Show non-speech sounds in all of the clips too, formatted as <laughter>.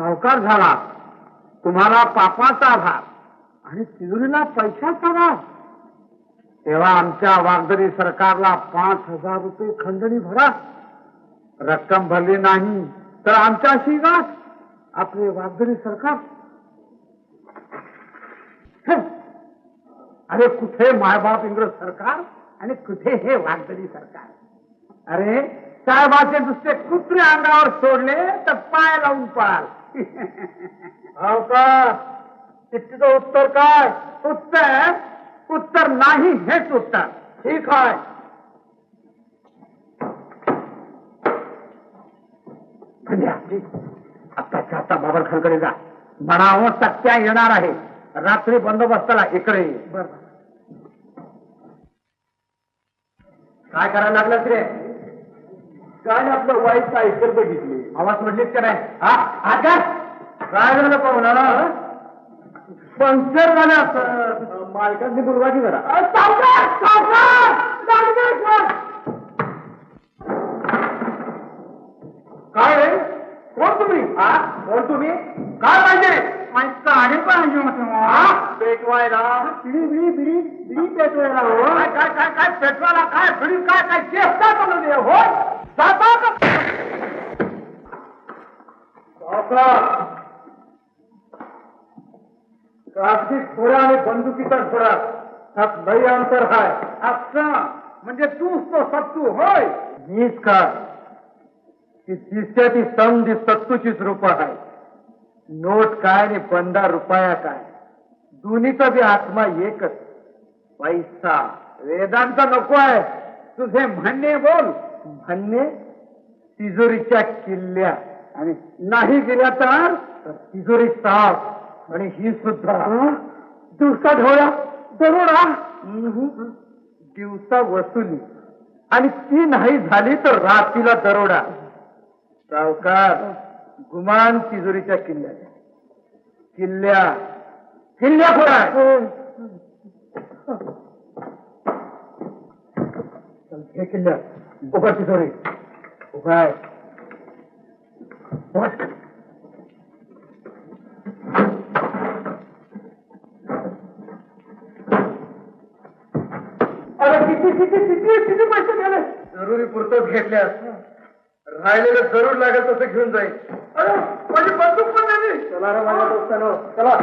सावकार झाला. तुम्हाला पापाचा भाग आणि तिजोरीला पैशाचा भाग तेव्हा आमच्या वागदरी सरकारला पाच हजार रुपये खंडणी भरा. रक्कम भरली नाही तर आमच्याशी गाठ आपले वागदरी सरकार. अरे कुठे मायबाप इंग्रज सरकार आणि कुठे हे वागदरी सरकार? अरे साहेबाचे दुसरे कुत्रे अंगावर सोडले तर पाय लावून पळाल. हो का चिठ्ठीचं उत्तर काय? उत्तर? उत्तर नाही हेच उत्तर. ठीक आहे. धन्या, आत्ताच्या आता बाबरखानकडे जा. म्हणावं टक्क्या येणार आहे. रात्री बंदोबस्ताला इकडे. काय करायला लागलं रे काय आपलं वाईट सायकल बघितली? आवाज म्हटलीच का नाही? हा? आजा काय झालं पाहुणा पंक्चर झालं बोलवाची जरा. काय रे? कोण तुम्ही? हा? कोण तुम्ही? काय पाहिजे? गाडी पाहिजे पेटवायला. बिडी बिडी बिडी बिडी पेटवायला हो. काय काय काय काय पेटवायला? काय बिडी काय काय चेष्टा करू दे हो? जाता का कागदी थोडा आणि बंदुकीचा थोडा त्यात लय अंतर आहे असं म्हणजे तूच तो सत्तू होय? मीच का? ती दिसते ती समधी सत्तूचीच रूप आहे. नोट काय आणि बंदा रुपया काय? दोन्हीचा बी आत्मा एकच. पैसा. वेदांत नको आहे. तुझे म्हणणे बोल. म्हणणे तिजोरीच्या किल्ल्या. आणि नाही गेल्या तर तिजोरी साफ आणि ही सुद्धा दिवसा ढोळ्या दरोडा. दिवसा वसुली. आणि ती नाही झाली तर रात्रीला दरोडा. सावकार गुमान तिजोरीच्या किल्ल्या किल्ल्या किल्ल्या कोणा हे. किल्ल्या. उभा तिजोरी. उभा आहे उभा. अरे किती किती किती किती पैसे गेले? जरुरी पुरतच घेतल्यास राहिलेलं जरूर लागेल तसं घेऊन जाईल अरे माझी बंदूक पण नाही. चला रे माझ्या दोस्तानो चला.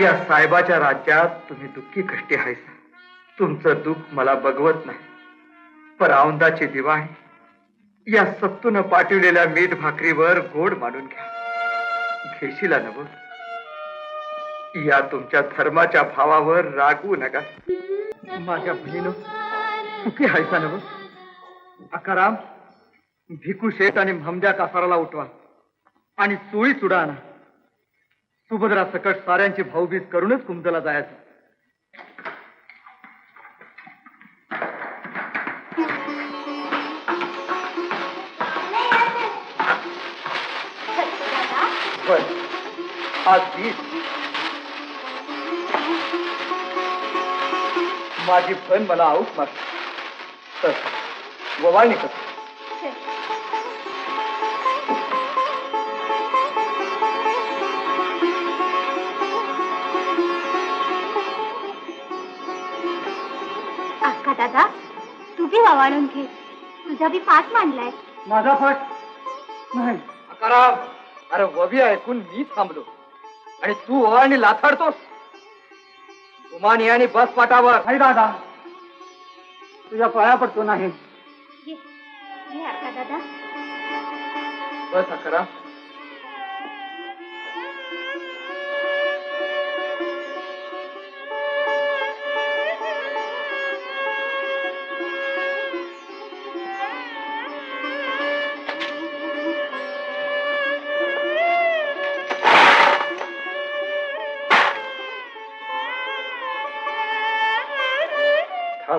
या साहेबाच्या राज्यात तुम्ही दुःखी कष्टी हायसा तुमचं दुःख मला बघवत नाही. पर औंदाची दिवाळी या सत्तून पाठवलेल्या मीठ भाकरीवर गोड मानून घ्या. घेशीला नव. या तुमच्या धर्माच्या भावावर रागवू नका. माझ्या बहिणीनं सुखी हायसा नव? अकाराम भिकू शेठ आणि भमद्या कासाराला उठवा. आणि चोळी चुडा आणा. सुभद्रा सकट साऱ्यांची भाऊबीज जायचं. बर आज वीस. माझी बहीण मला कर वावाळून घे. तुझा बी पाठ मांडलाय. माझा पाठ? नाही. अकाराम अरे वबी ऐकून मी थांबलो. आणि तू आणि लाथाडतोस. गुमानी आणि बस पाटावर नाही दादा. तुझ्या पाया पडतो नाही. घे दादा. बस अकरा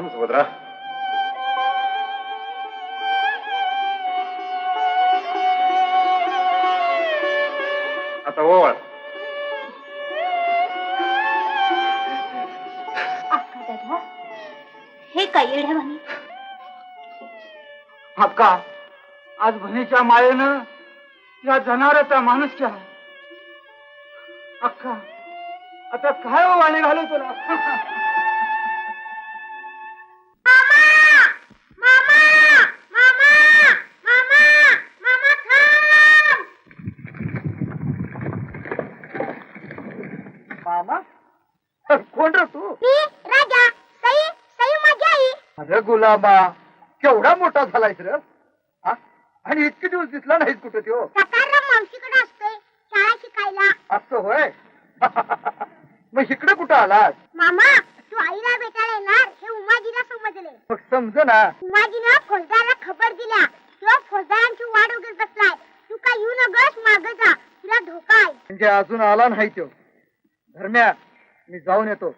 थांब सुभद्रा आता ओवाळ अक्का दादा हे काय येड्यावानी अक्का आज बहिणीच्या मायेनं या जनावराचा माणूस केला. अक्का आता काय वाणी घालू तुला? <laughs> अरे गुलाबा केवढा मोठा झालायस रे? आणि इतके दिवस दिसला नाहीस कुठे तो मावशीकडे असतोय शाळा शिकायला. असं होय? <laughs> मग इकडे कुठं आलास? मामा तू आईला भेटायला येणार हे उमाजीला समजले. मग समज ना. उमाजीनं फौजदाराला खबर दिल्या. किंवा फौजदारांची वाट वगैरे बसलाय. तू काय येऊ नगस माग जा. तुला धोका आहे. म्हणजे अजून आला नाही तो धर्म्या मी जाऊन येतो.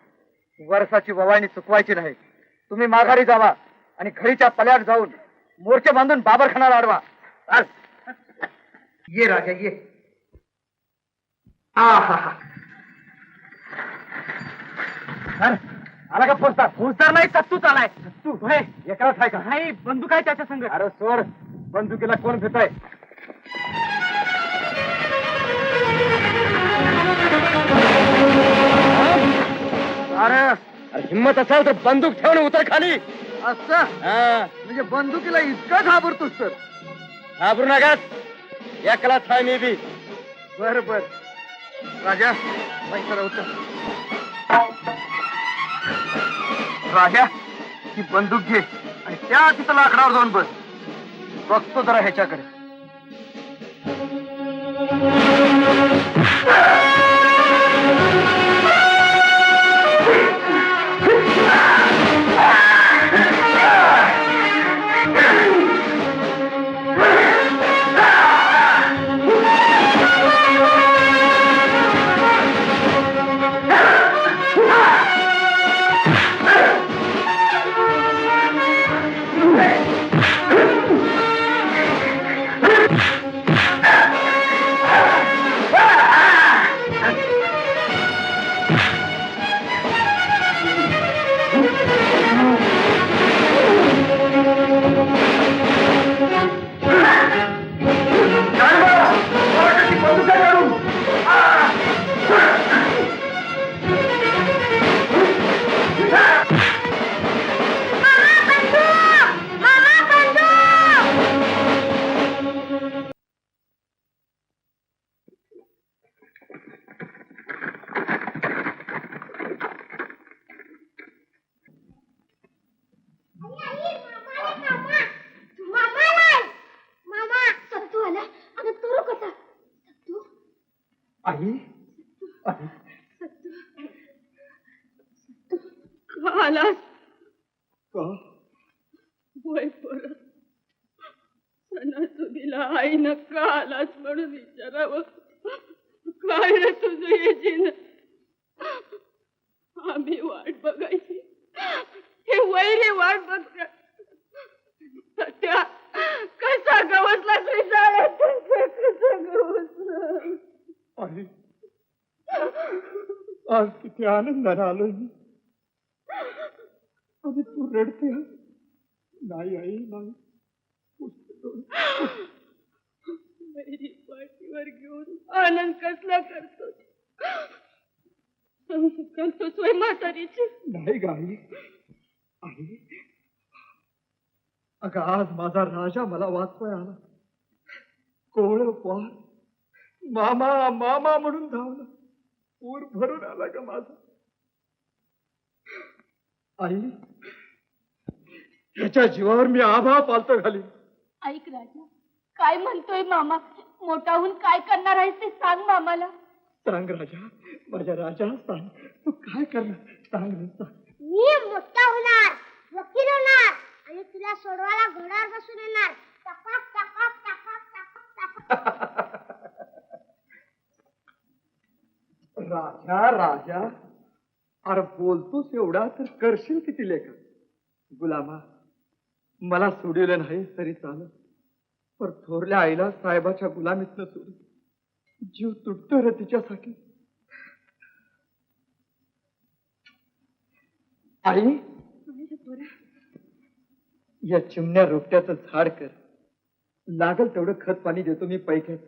वर्षाची ववाळणी चुकवायची नाही. तुम्ही माघारी जावा आणि घरीच्या पल्यात जाऊन मोर्चे बांधून बाबरखानाला अडवा. ये राजा ये. आला का फौजदार फौजदार नाही सत्तूच आलाय. सत्तू होय एकाच आहे का? नाही बंदूक आहे त्याच्या संग. अरे सोड बंदुकीला कोण भेट अरे हिंमत असेल तर बंदूक ठेवून उतर खाली. असं? म्हणजे बंदुकीला इतकं घाबरतोस तर. घाबरू नकास. एकलाच आहे मी बी. बर बर. राजा पैसा उतर. राजा ही बंदूक घे आणि त्या तिथं लाकडावर जाऊन बस. बघतो जरा ह्याच्याकडे. सणासुदीला आईनं का आलास म्हणून विचारावं. काय रे तुझं हे आम्ही वाट बघायची. हे वैरी वाट बघ सत्या कसा गवसला तुझा कसा गवसला आई आज किती आनंदाने आलो मी. आणि तू रडते. नाही आई नाही. वैरी पाठीवर घेऊन आनंद कसला करतो करतो सोय म्हातारीची. नाही गाई. आई अगं आज माझा राजा मला वाचवाय आला. कोवळ पार मामा मामा म्हणून धावला. पूर भरून आला ग माझा. आई ह्याच्या जीवावर मी आभा पालतो घाली ऐक राजा काय म्हणतोय मामा? मोठा होऊन काय करणार आहेस ते सांग मामाला. सांग राजा माझ्या राजा सांग. तू काय करणार? सांग मी मोठा होणार वकील होणार आणि तुला सोडवायला घोड्यावर बसून येणार. राजा राजा अरे बोलतोस एवढा तर करशील किती लेखा गुलामा मला सोडलेलं नाही तरी चालत. पण थोरल्या आईला साहेबाच्या गुलामीतनं सोडून जीव तुटतो र तिच्यासाठी. आई या चिमण्या रोपट्याचं झाड कर. लागल तेवढं खत पाणी देतो मी पैक्याच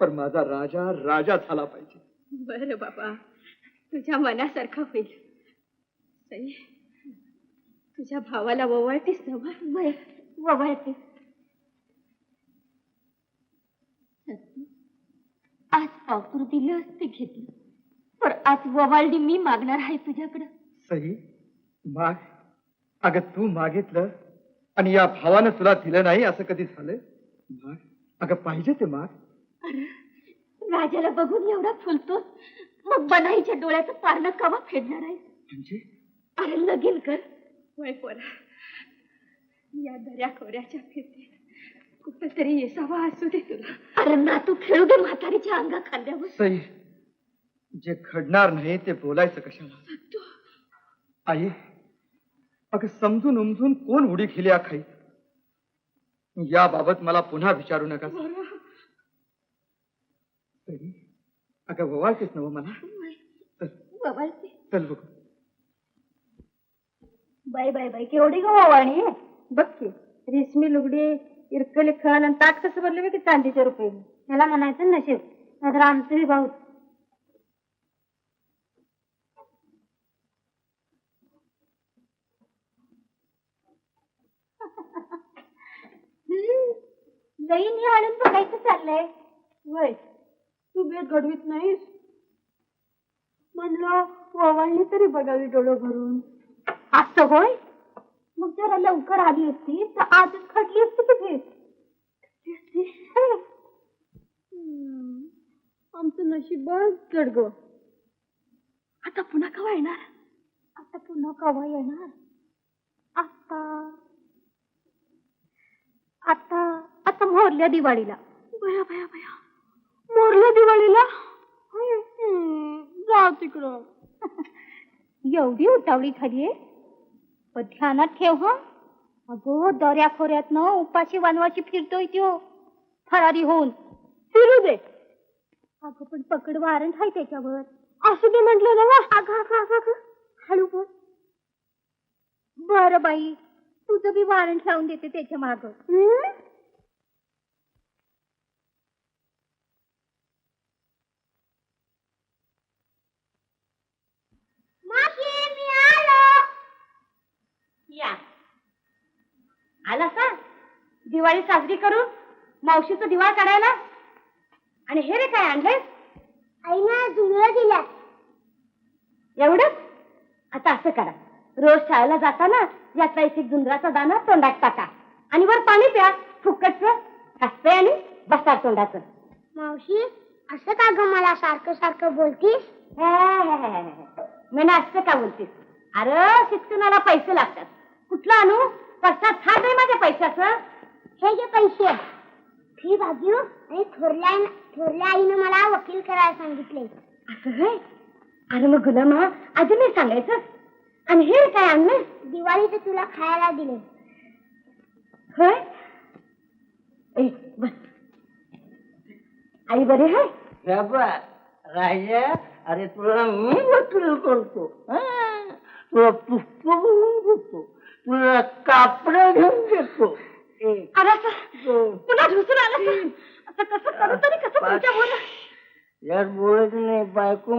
पण माझा राजा राजा झाला पाहिजे. बर बाबा तुझ्या मनासारखा होईल. तुझ्या भावाला ववळतीस ना बर ववळते आज पावतूर दिलं ते घेतलं. पण आज ववाळडी मी मागणार आहे तुझ्याकडं. सई माग. अगं तू मागितलं आणि या भावानं तुला दिलं नाही असं कधी झालं माग. अगं पाहिजे ते माग. अरे राजाला बघून एवढा फुलतोस. मग बनाईच्या डोळ्याचं पारणं कवा फेडणार आहे म्हणजे? अरे लगीन कर. वय पोरा या दर्या खोऱ्याच्या फिरते. कुठेतरी येसावा असू दे तुला. अरे ना तू खेळू दे म्हातारीच्या अंगा खांद्यावर. सई जे घडणार नाही ते बोलायचं कशाला? आई अगं समजून उमजून कोण उडी खेली खाई? याबाबत मला पुन्हा विचारू नका. सई अगं ववाळतेस ना मला? चल. ववाळते चल बघू. बाय बाय बाय केवढी ग बघ की रेशमी लुगडी इरकली खण आणि ताट कसं भरले की चांदीच्या रुपये त्याला म्हणायचं नशीब नाहीतर आमचंही भाऊ. लईन हे आणून बघायचं चाललंय. वय तू बेत घडवीत नाहीस. म्हणलं ववाळली तरी बघावी डोळं भरून. असं होय? मग जरा लवकर आली असती तर आजच खटली असती की भेट आमचं नशीबच ग. आता पुन्हा कवा येणार? आता पुन्हा कवा येणार? आता. आता आता मोरल्या दिवाळीला. बया बया बया मोरल्या दिवाळीला? जा तिकडं. <laughs> एवढी उतावळी झालीये? पण ध्यानात ठेव ह? अगो दर्या खोऱ्यात उपाशी वानवाशी फिरतोय त्यो. फरारी होऊन. फिरू दे. अगं पण पकड वारंट आहे त्याच्यावर. असू दे म्हटलं ना. वा अगं अगं अगं अगं. हळू बोल. बरं बाई तुझं बी वारंट लावून देते त्याच्या माग मावशी मी आलो या आला का दिवाळी साजरी करू? मावशीचं दिवाळ काढायला? आणि हे रे काय आणलंय? आईनं जुळं एवढंच? आता असं करा. रोज शाळेला जाताना याचा एक एक जुंजराचा दाना तोंडात टाका. आणि वर पाणी प्या. फुकटचं हसतंय आणि बसा तोंडाचं. मावशी असं का ग मला सारखं सारखं बोलतीस? मी असं का बोलतीस? अरे शिक्षणाला पैसे लागतात. कुठलं आणू पश्चात खात आहे माझ्या पैशाचं. हे जे पैसे फी बाजू आणि थोरल्या थोरल्या आईनं मला वकील करायला सांगितले असं होय अरे मग गुलामा अजून सांगायचं? आणि हे काय आणलं तर तुला खायला दिले होय? ए बस. आई बरी आहे? राजा अरे तुला मी वकील करतो. तुला पुस्तक घेऊन देतो. तुला कापड घेऊन देतो. ए, आला का? दोन, पुन्हा? आता कसं करू तरी कसं तुमच्या बोला यार बोलत नाही बायको